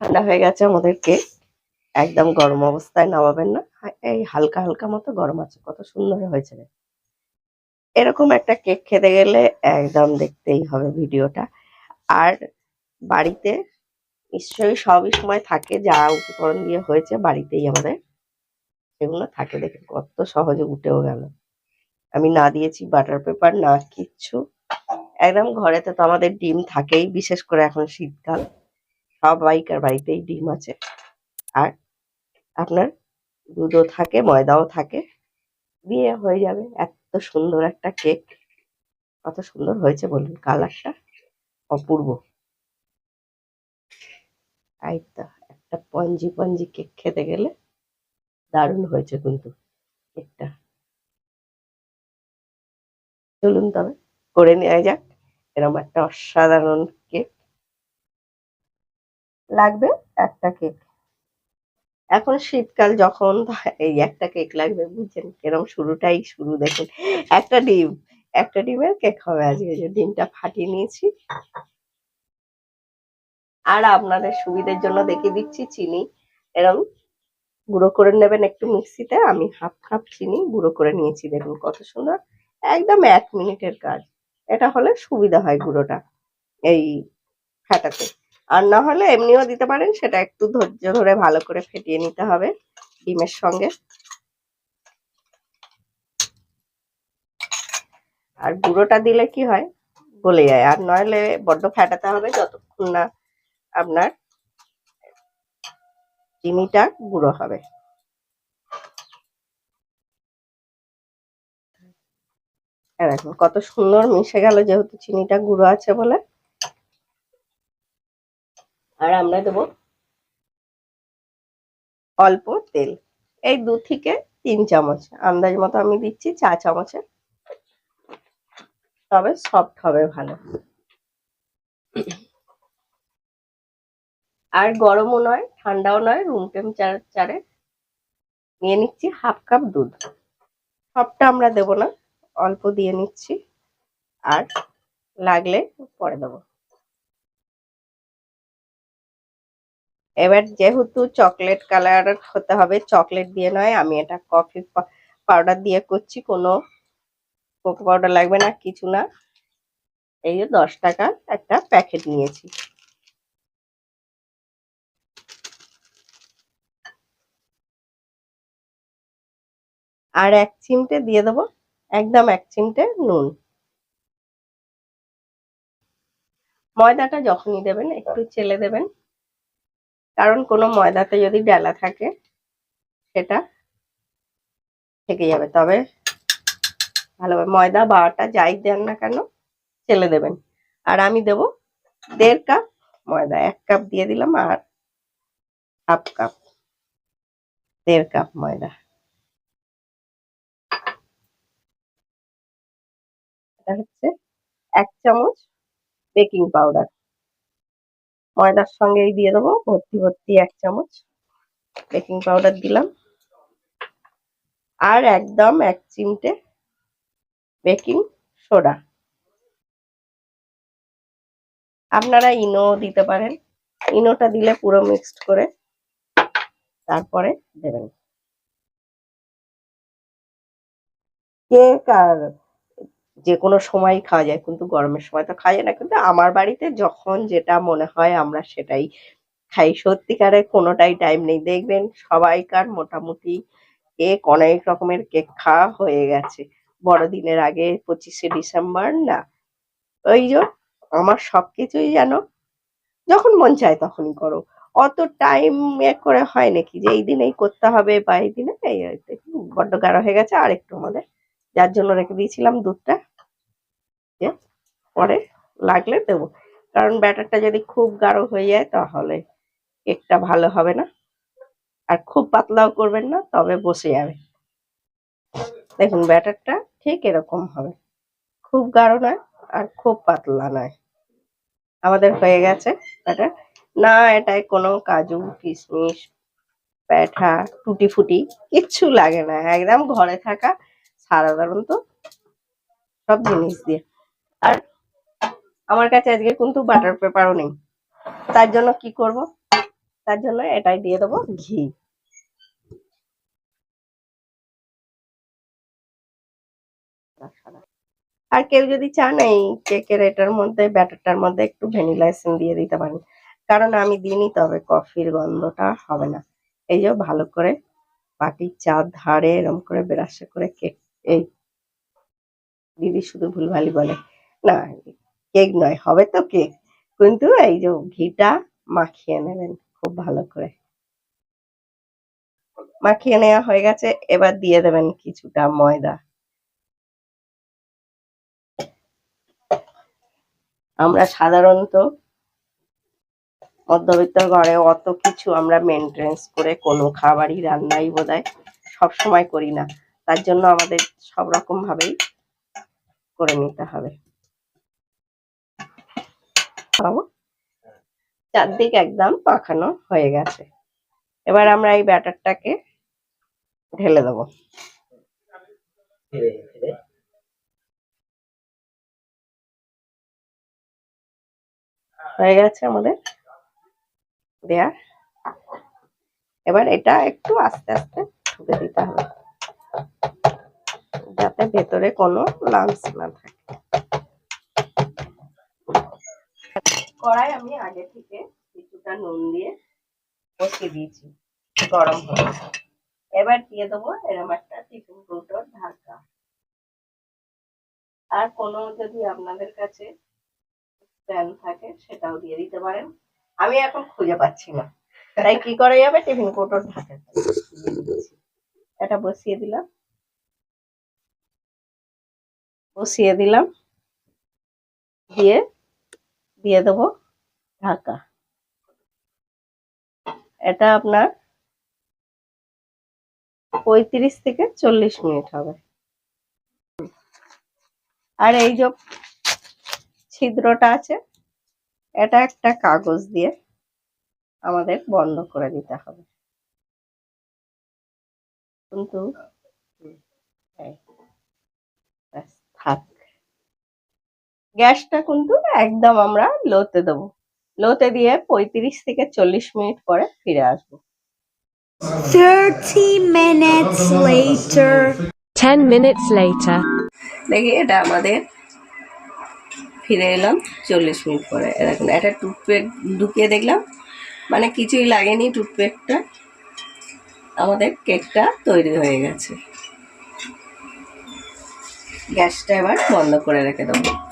ঠান্ডা হয়ে গেছে আমাদের কেক একদম গরম অবস্থায় নামাবেন না। এই হালকা হালকা মতো গরম আছে, কত সুন্দর হয়েছে এরকম একটা কেক খেতে গেলে একদম দেখতেই হবে ভিডিওটা। আর বাড়িতে নিশ্চয়ই সবই সময় থাকে, যা উপকরণ দিয়ে হয়েছে বাড়িতেই আমাদের। সেগুলো থাকে দেখে, কত সহজে উঠেও গেল। আমি না দিয়েছি বাটার পেপার, না কিচ্ছু। একদম ঘরেতে তো আমাদের ডিম থাকেই, বিশেষ করে এখন শীতকাল। সবাইকার বাড়িতেই ডিম আছে। আর আপনার দুধও থাকে, ময়দাও থাকে। দিয়ে হয়ে যাবে। এত সুন্দর একটা কেক। কত সুন্দর হয়েছে বলুন কালারটা। অপূর্ব। এই তো, একটা পঞ্জি পঞ্জি কেক খেতে গেলে দারুণ হয়েছে কিন্তু কেকটা। চলুন তবে, করে নেওয়া যাক। এরকম একটা অসাধারণ লাগবে একটা কেক। এখন শীতকাল যখন এই একটা কেক লাগবে, বুঝছেন? কিরম শুরুটাই শুরু, দেখুন। একটা ডিম, একটা ডিমের কেক হবে আজকে যে ডিমটা ফাটিয়ে নিয়েছি। আর আপনাদের সুবিধের জন্য দেখিয়ে দিচ্ছি চিনি। এরম গুঁড়ো করে নেবেন একটু মিক্সিতে, আমি হাফ কাপ চিনি গুঁড়ো করে নিয়েছি, দেখুন কত সুন্দর। একদম এক মিনিটের কাজ। এটা হলে সুবিধা হয় গুঁড়োটা, এই ফাটাতে আর না হলে এমনিও দিতে পারেন, সেটা একটু ধৈর্য ধরে ভালো করে ফেটিয়ে নিতে হবে ডিমের সঙ্গে। আর গুঁড়োটা দিলে কি হয়? গলে যায়। আর নইলে বড্ড ফাটাতে হবে যতক্ষণ না আপনার চিনিটা গুঁড়ো হবে। দেখুন, কত সুন্দর মিশে গেল যেহেতু চিনিটা গুঁড়ো আছে বলে। আর আমরা দেবো অল্প তেল। এই দু থেকে তিন চামচ। আন্দাজ মতো আমি দিচ্ছি চা চামচে তবে সফট হবে ভালো। আর গরমও নয়, ঠান্ডাও নয় রুম টেম্পারেচারে নিয়ে নিচ্ছি হাফ কাপ দুধ। সবটা আমরা দেব না, অল্প দিয়ে নিচ্ছি। আর লাগলে পরে দেবো। এবার যেহেতু চকলেট কালার হতে হবে চকলেট দিয়ে নয়, আমি এটা কফি পাউডার দিয়ে করছি, কোনো কোকো পাউডার লাগবে না, কিছু না। এই যে দশ টাকা একটা প্যাকেট নিয়েছি। আর এক চিমটে দিয়ে দেবো, একদম এক চিমটে নুন। ময়দাটা যখনই দেবেন, একটু চেলে দেবেন। কারণ কোনো ময়দাতে যদি ডালা থাকে, সেটা থেকে যাবে। তবে ভালোভাবে ময়দা বা আটা যাই দেন না কেন, ছেলে দেবেন। আর আমি দেব দেড় কাপ ময়দা, এক কাপ দিয়ে দিলাম আর হাফ কাপ, দেড় কাপ ময়দা। এটা হচ্ছে এক চামচ বেকিং পাউডার। ময়দার সঙ্গেই দিয়ে দেবো। ভর্তি ভর্তি এক চামচ বেকিং পাউডার দিলাম। আর একদম এক চিমটে বেকিং সোডা। আপনারা ইনো দিতে পারেন। ইনোটা দিলে পুরো মিক্সড করে তারপরে দেবেন। কেক আর যে কোনো সময় খাওয়া যায়, কিন্তু গরমের সময় তো খাওয়া যায় না। কিন্তু আমার বাড়িতে যখন যেটা মনে হয় আমরা সেটাই খাই। সত্যিকারে কোনোটাই টাইম নেই। দেখবেন সবাইকার মোটামুটি কেক অনেক রকমের কেক খাওয়া হয়ে গেছে। বড়দিনের আগে পঁচিশে ডিসেম্বর, না? ওই যে আমার সব কিছুই যেন যখন মন চায় তখনই করো। অত টাইম এ করে হয় নাকি? যে এই দিনেই করতে হবে বা এই দিনে। বড্ড গাঢ় হয়ে গেছে। আর একটু আমাদের যার জন্য রেখে দিয়েছিলাম দুধটা। পরে লাগলে দেবো। কারণ ব্যাটারটা যদি খুব গাঢ় হয়ে যায় তাহলে কেকটা ভালো হবে না। আর খুব পাতলাও করবেন না, তবে বসে যাবে। দেখুন, ব্যাটারটা ঠিক এরকম হবে। খুব গাঢ় নয় আর খুব পাতলা নয়। আমাদের হয়ে গেছে ব্যাটার। না, এটায় কোনো কাজু, কিশমিশ, প্যাঠা টুটি ফুটি কিচ্ছু লাগে না। একদম ঘরে থাকা সাধারণত সব জিনিস দিয়ে। আর আমার কাছে আজকে কিন্তু বাটার পেপারও নেই। তার জন্য কি করব? তার জন্য এটাই দিয়ে দেবো ঘি। আর কেউ যদি চান এই কেকের এটার মধ্যে ব্যাটারটার মধ্যে একটু ভ্যানিলা এসেন্স দিয়ে দিতে পারেন। কারণ আমি দিইনি, তবে কফির গন্ধটা হবে না। এই যে ভালো করে পাটির চার ধারে এরম করে ব্রাশে করে কেক এই, দিদি শুধু ভুলভালি বলে। না, কেক নয়, হবে তো কেক। কিন্তু এই যে ঘিটা মাখিয়ে নেবেন, খুব ভালো করে। মাখিয়ে নেওয়া হয়ে গেছে, এবার দিয়ে দেবেন কিছুটা ময়দা। আমরা সাধারণত মধ্যবিত্ত ঘরে অত কিছু আমরা মেনটেন্স করে কোনো খাবারই রান্নাই বোধহয় সবসময় করি না। তার জন্য আমাদের সব রকম ভাবেই করে নিতে হবে। চারদিক একদম পাখানো হয়ে গেছে। এবার আমরা এই ব্যাটারটাকে ঢেলে দেবো। হয়ে গেছে আমাদের দেয়া। এবার এটা একটু আস্তে আস্তে ঢুকে দিতে হবে। যাতে ভেতরে কোনো লামস না থাকে। কড়াই আমি আগে থেকে কিছুটা নুন দিয়ে বসিয়ে দিয়েছি, গরম হয়ে এবার দিয়ে দেবো এরকম একটা টিফিন কৌটোর ঢাকা। আর কোনো যদি আপনাদের কাছে প্যান থাকে, সেটাও দিয়ে দিতে পারেন। আমি এখন খুঁজে পাচ্ছি না। তাই কি করা যাবে? টিফিন কৌটোর ঢাকা। এটা বসিয়ে দিলাম। বসিয়ে দিলাম। দিয়ে দিয়ে দেবো ঢাকা। এটা আপনার পঁয়ত্রিশ থেকে চল্লিশ মিনিট হবে। আর এই যে ছিদ্রটা আছে, এটা একটা কাগজ দিয়ে আমাদের বন্ধ করে দিতে হবে। কিন্তু থাক। গ্যাসটা কিন্তু একদম আমরা লোতে দেবো। লোতে দিয়ে পঁয়ত্রিশ থেকে চল্লিশ মিনিট পরে ফিরে আসব। 30 minutes later. 10 minutes later. দেখি এটা আমাদের ফিরে এলাম চল্লিশ মিনিট পরে। দেখুন একটা টুথপেক ঢুকিয়ে দেখলাম। মানে কিছুই লাগেনি টুথপেকটা আমাদের কেকটা তৈরি হয়ে গেছে। গ্যাসটা এবার বন্ধ করে রেখে দেবো।